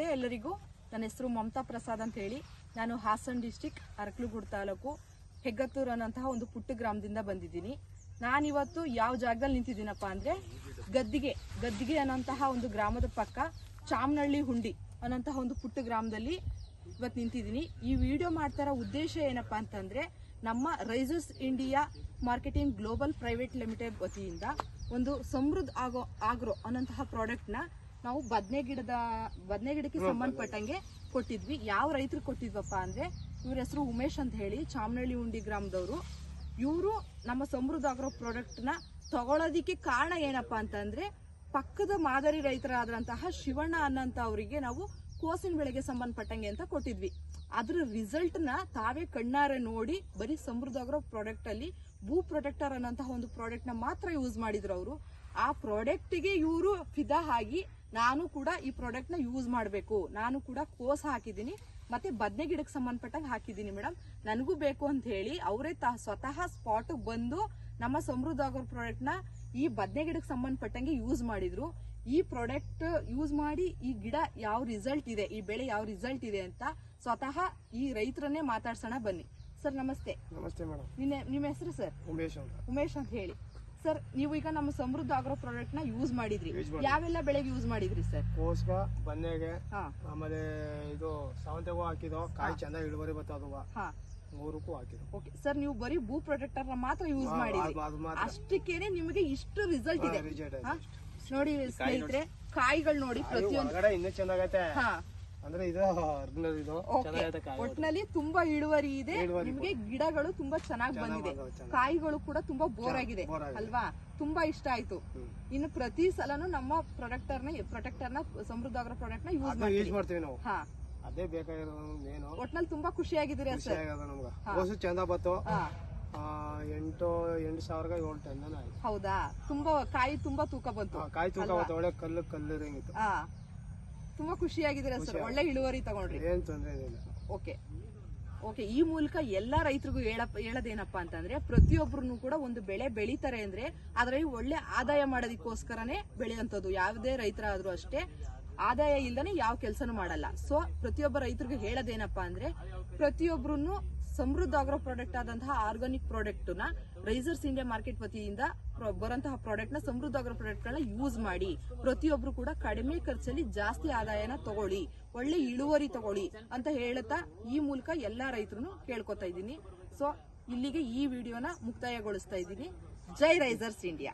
ಎಲ್ಲರಿಗೂ. ನನ್ನ ಹೆಸರು ಮಮತಾ ಪ್ರಸಾದ್ ಅಂತ ಹೇಳಿ. ನಾನು ಹಾಸನ್ ಡಿಸ್ಟಿಕ್ ಅರಕಲಗೂಡು ತಾಲೂಕು ಹೆಗ್ಗತ್ತೂರು ಅನ್ನೋಂತಹ ಒಂದು ಪುಟ್ಟ ಗ್ರಾಮದಿಂದ ಬಂದಿದ್ದೀನಿ. ನಾನಿವತ್ತು ಯಾವ ಜಾಗದಲ್ಲಿ ನಿಂತಿದ್ದೀನಪ್ಪ ಅಂದ್ರೆ ಗದ್ದಿಗೆ ಗದ್ದಿಗೆ ಅನ್ನೋಂತಹ ಒಂದು ಗ್ರಾಮದ ಪಕ್ಕ ಚಾಮನಹಳ್ಳಿ ಹುಂಡಿ ಅನ್ನೋಂತಹ ಒಂದು ಪುಟ್ಟ ಗ್ರಾಮದಲ್ಲಿ ಇವತ್ತು ನಿಂತಿದ್ದೀನಿ. ಈ ವಿಡಿಯೋ ಮಾಡ್ತಾರ ಉದ್ದೇಶ ಏನಪ್ಪಾ ಅಂತಂದ್ರೆ ನಮ್ಮ Risers India marketing global private limited ವತಿಯಿಂದ ಒಂದು ಸಮೃದ್ಧ ಆಗೋ, ಆಗ್ರೋ ಅನ್ನೋಂತಹ ಪ್ರಾಡಕ್ಟ್ನ ನಾವು ಬದನೆ ಗಿಡದ ಬದನೆ ಗಿಡಕ್ಕೆ ಸಂಬಂಧಪಟ್ಟಂಗೆ ಕೊಟ್ಟಿದ್ವಿ. ಯಾವ ರೈತರು ಕೊಟ್ಟಿದ್ವಪ್ಪ ಅಂದ್ರೆ ಇವ್ರ ಹೆಸರು ಉಮೇಶ್ ಅಂತ ಹೇಳಿ ಚಾಮನಹಳ್ಳಿ ಉಂಡಿ ಗ್ರಾಮದವರು. ಇವರು ನಮ್ಮ ಸಮೃದ್ಧ ಆಗಿರೋ ಪ್ರಾಡಕ್ಟ್ನ ತಗೊಳ್ಳೋದಿಕ್ಕೆ ಕಾರಣ ಏನಪ್ಪಾ ಅಂತಂದ್ರೆ ಪಕ್ಕದ ಮಾದರಿ ರೈತರಾದಂತಹ ಶಿವಣ್ಣ ಅನ್ನಂತ ಅವರಿಗೆ ನಾವು ಕೋಸಿನ ಬೆಳೆಗೆ ಸಂಬಂಧಪಟ್ಟಂಗೆ ಅಂತ ಕೊಟ್ಟಿದ್ವಿ. ಅದ್ರ ರಿಸಲ್ಟ್ನ ತಾವೇ ಕಣ್ಣಾರೆ ನೋಡಿ ಬರೀ ಸಮೃದ್ಧ ಆಗಿರೋ ಪ್ರಾಡಕ್ಟ್ ಅಲ್ಲಿ ಭೂ ಪ್ರೊಟೆಕ್ಟರ್ ಅನ್ನಂತಹ ಒಂದು ಪ್ರಾಡಕ್ಟ್ನ ಮಾತ್ರ ಯೂಸ್ ಮಾಡಿದ್ರು ಅವರು. ಆ ಪ್ರಾಡಕ್ಟ್ಗೆ ಇವರು ಫಿದಾ ಆಗಿ ನಾನು ಕೂಡ ಈ ಪ್ರಾಡಕ್ಟ್ನ ನ ಯೂಸ್ ಮಾಡಬೇಕು. ನಾನು ಕೂಡ ಕೋಸ್ ಹಾಕಿದ್ದೀನಿ. ಮತ್ತೆ ಬದನೆ ಗಿಡಕ್ಕೆ ಸಂಬಂಧಪಟ್ಟಂಗೆ ಹಾಕಿದ್ದೀನಿ ಮೇಡಮ್ ನನಗೂ ಬೇಕು ಅಂತ ಹೇಳಿ ಅವರೇ ತ ಸ್ವತಃ ಸ್ಪಾಟ್ ಬಂದು ನಮ್ಮ ಸಮೃದ್ಧ ಆಗೋ ಪ್ರಾಡಕ್ಟ್ನ ನ ಈ ಬದನೆ ಗಿಡಕ್ಕೆ ಸಂಬಂಧಪಟ್ಟಂಗೆ ಯೂಸ್ ಮಾಡಿದ್ರು. ಈ ಪ್ರಾಡಕ್ಟ್ ಯೂಸ್ ಮಾಡಿ ಈ ಗಿಡ ಯಾವ ರಿಸಲ್ಟ್ ಇದೆ ಈ ಬೆಳೆ ಯಾವ ರಿಸಲ್ಟ್ ಇದೆ ಅಂತ ಸ್ವತಃ ಈ ರೈತರನ್ನೇ ಮಾತಾಡ್ಸೋಣ ಬನ್ನಿ. ಸರ್ ನಮಸ್ತೆ. ನಮಸ್ತೆ ಮೇಡಮ್ ನಿನ್ನೆ ನಿಮ್ಮ ಹೆಸರು ಸರ್? ಉಮೇಶ್ ಅಂತ. ಉಮೇಶ್ ಅಂತ ಹೇಳಿ. ಸರ್ ನೀವು ಈಗ ನಮ್ಮ ಸಮೃದ್ಧ ಆಗ್ರೋ ಪ್ರಾಡಕ್ಟ್ನ ಯೂಸ್ ಮಾಡಿದ್ರಿ. ಯಾವೆಲ್ಲ ಬೆಳೆಗೆ ಯೂಸ್ ಮಾಡಿದ್ರಿ ಸರ್ ಕೋಸ್ಗ ಬನ್ನೆಗೆ ಹಾ. ಆಮೇಲೆ ಇದು ಸಾವಂತೆಗೂ ಹಾಕಿದೋ ಕಾಯಿ ಚಂದ ಇಳುವರಿ ಬರ್ತದವ ಮೂರಕ್ಕೂ ಹಾಕಿದ್ದು. ಓಕೆ ಸರ್ ನೀವು ಬರೀ ಭೂ ಪ್ರೊಟೆಕ್ಟರ್ನ ಮಾತ್ರ ಯೂಸ್ ಮಾಡಿದ್ರಿ. ಅಷ್ಟಕ್ಕೇನೆ ನಿಮಗೆ ಇಷ್ಟು ರಿಸಲ್ಟ್ ಇದೆ. ನೋಡಿ ಸ್ನೇಹಿತರೆ ಕಾಯಿಗಳು ನೋಡಿ ಪ್ರತಿಯೊಂದು ಇನ್ನೂ ಚೆನ್ನಾಗೈತೆ. ಅಂದ್ರೆ ಇದು ಒರಿಜಿನಲ್ ಇದು. ಕಾಯಿ ಒಟ್ನಲ್ಲಿ ತುಂಬಾ ಇಳುವರಿ ಇದೆ. ನಿಮ್ಗೆ ನಿಮಗೆ ಗಿಡಗಳು ತುಂಬಾ ಚೆನ್ನಾಗಿ ಬಂದಿದೆ. ಕಾಯಿಗಳು ಕೂಡ ತುಂಬಾ ಬೋರ್ ಆಗಿದೆ ಬೋರ್ ಆಗಿದೆ. ಅಲ್ವಾ? ತುಂಬಾ ಇಷ್ಟ ಆಯ್ತು. ಇನ್ನು ಪ್ರತಿ ಸಲನು ನಮ್ಮ ಪ್ರೊಡಕ್ಟರ್ನ ಪ್ರೊಟೆಕ್ಟರ್ನ ಸಮೃದ್ಧ ಆಗಿರೋ ಪ್ರಾಡಕ್ಟ್ನ ಯೂಸ್ ಅದನ್ನ ಯೂಸ್ ಮಾಡ್ತೀವಿ ಮಾಡ್ತೀವಿ ನಾವು. ಹಾ. ಅದೇ ಬೇಕಾಗಿರೋದು ಮೇನು ಒಟ್ನಲ್ಲಿ ತುಂಬಾ ಖುಷಿ ಸರ್ ನಮ್ಗೆ. ಚಂದ ಬತ್ತು ಹಾ. ಆ, ಎಂಟು ಎಂಟು ಸಾವಿರ ಏಳು ಟನ್ ಆಯ್ತು. ಹೌದಾ? ತುಂಬಾ ಕಾಯಿ ತುಂಬಾ ತೂಕ ಬಂತು. ಆ, ಕಾಯಿ ತೂಕ ಬತ್ತು ಒಳ್ಳೆ ಕಲ್ಲು ಕಲ್ಲು ಇರಂಗಿತ್ತು ಹಾ. ತುಂಬಾ ಖುಷಿಯಾಗಿದ್ದೀರಾ ಸರ್? ಒಳ್ಳೆ ಇಳುವರಿ ತಗೊಂಡ್ರಿ. ಏನ್ ತೊಂದ್ರೆ ಏನಿಲ್ಲ ಓಕೆ. ಓಕೆ ಈ ಮೂಲಕ ಎಲ್ಲಾ ರೈತರಿಗೂ ಹೇಳಪ್ಪ ಹೇಳೋದೇನಪ್ಪ ಅಂತಂದ್ರೆ ಪ್ರತಿಯೊಬ್ಬರು ಕೂಡ ಒಂದು ಬೆಳೆ ಬೆಳೀತಾರೆ ಅಂದ್ರೆ ಅದರಲ್ಲಿ ಒಳ್ಳೆ ಆದಾಯ ಮಾಡೋದಕ್ಕೋಸ್ಕರನೇ ಬೆಳೆಯುವಂಥದ್ದು. ಯಾವುದೇ ರೈತರಾದ್ರೂ ಅಷ್ಟೇ ಆದಾಯ ಇಲ್ದನೆ ಯಾವ ಕೆಲಸನೂ ಮಾಡಲ್ಲ. ಸೊ ಪ್ರತಿಯೊಬ್ಬ ರೈತರಿಗೂ ಹೇಳೋದೇನಪ್ಪ ಅಂದ್ರೆ ಪ್ರತಿಯೊಬ್ಬರು ಸಮೃದ್ಧ ಆಗಿರೋ ಪ್ರಾಡಕ್ಟ್ ಆದಂತಹ ಆರ್ಗಾನಿಕ್ ಪ್ರಾಡಕ್ಟ್ನ ರೈಸರ್ಸ್ ಇಂಡಿಯಾ ಮಾರ್ಕೆಟ್ ವತಿಯಿಂದ ಬರಂತಹ ಪ್ರಾಡಕ್ಟ್ನ ಸಮೃದ್ಧ ಆಗಿರೋ ಪ್ರಾಡಕ್ಟ್ ಗಳನ್ನ ಯೂಸ್ ಮಾಡಿ ಪ್ರತಿಯೊಬ್ರು ಕೂಡ ಕಡಿಮೆ ಖರ್ಚಲ್ಲಿ ಜಾಸ್ತಿ ಆದಾಯನ ತಗೊಳ್ಳಿ, ಒಳ್ಳೆ ಇಳುವರಿ ತಗೊಳ್ಳಿ ಅಂತ ಹೇಳುತ್ತಾ ಈ ಮೂಲಕ ಎಲ್ಲಾ ರೈತರು ಕೇಳ್ಕೊತಾ ಇದ್ದೀನಿ. ಸೊ ಇಲ್ಲಿಗೆ ಈ ವಿಡಿಯೋನ ಮುಕ್ತಾಯಗೊಳಿಸ್ತಾ ಇದ್ದೀನಿ. ಜೈ ರೈಸರ್ಸ್ ಇಂಡಿಯಾ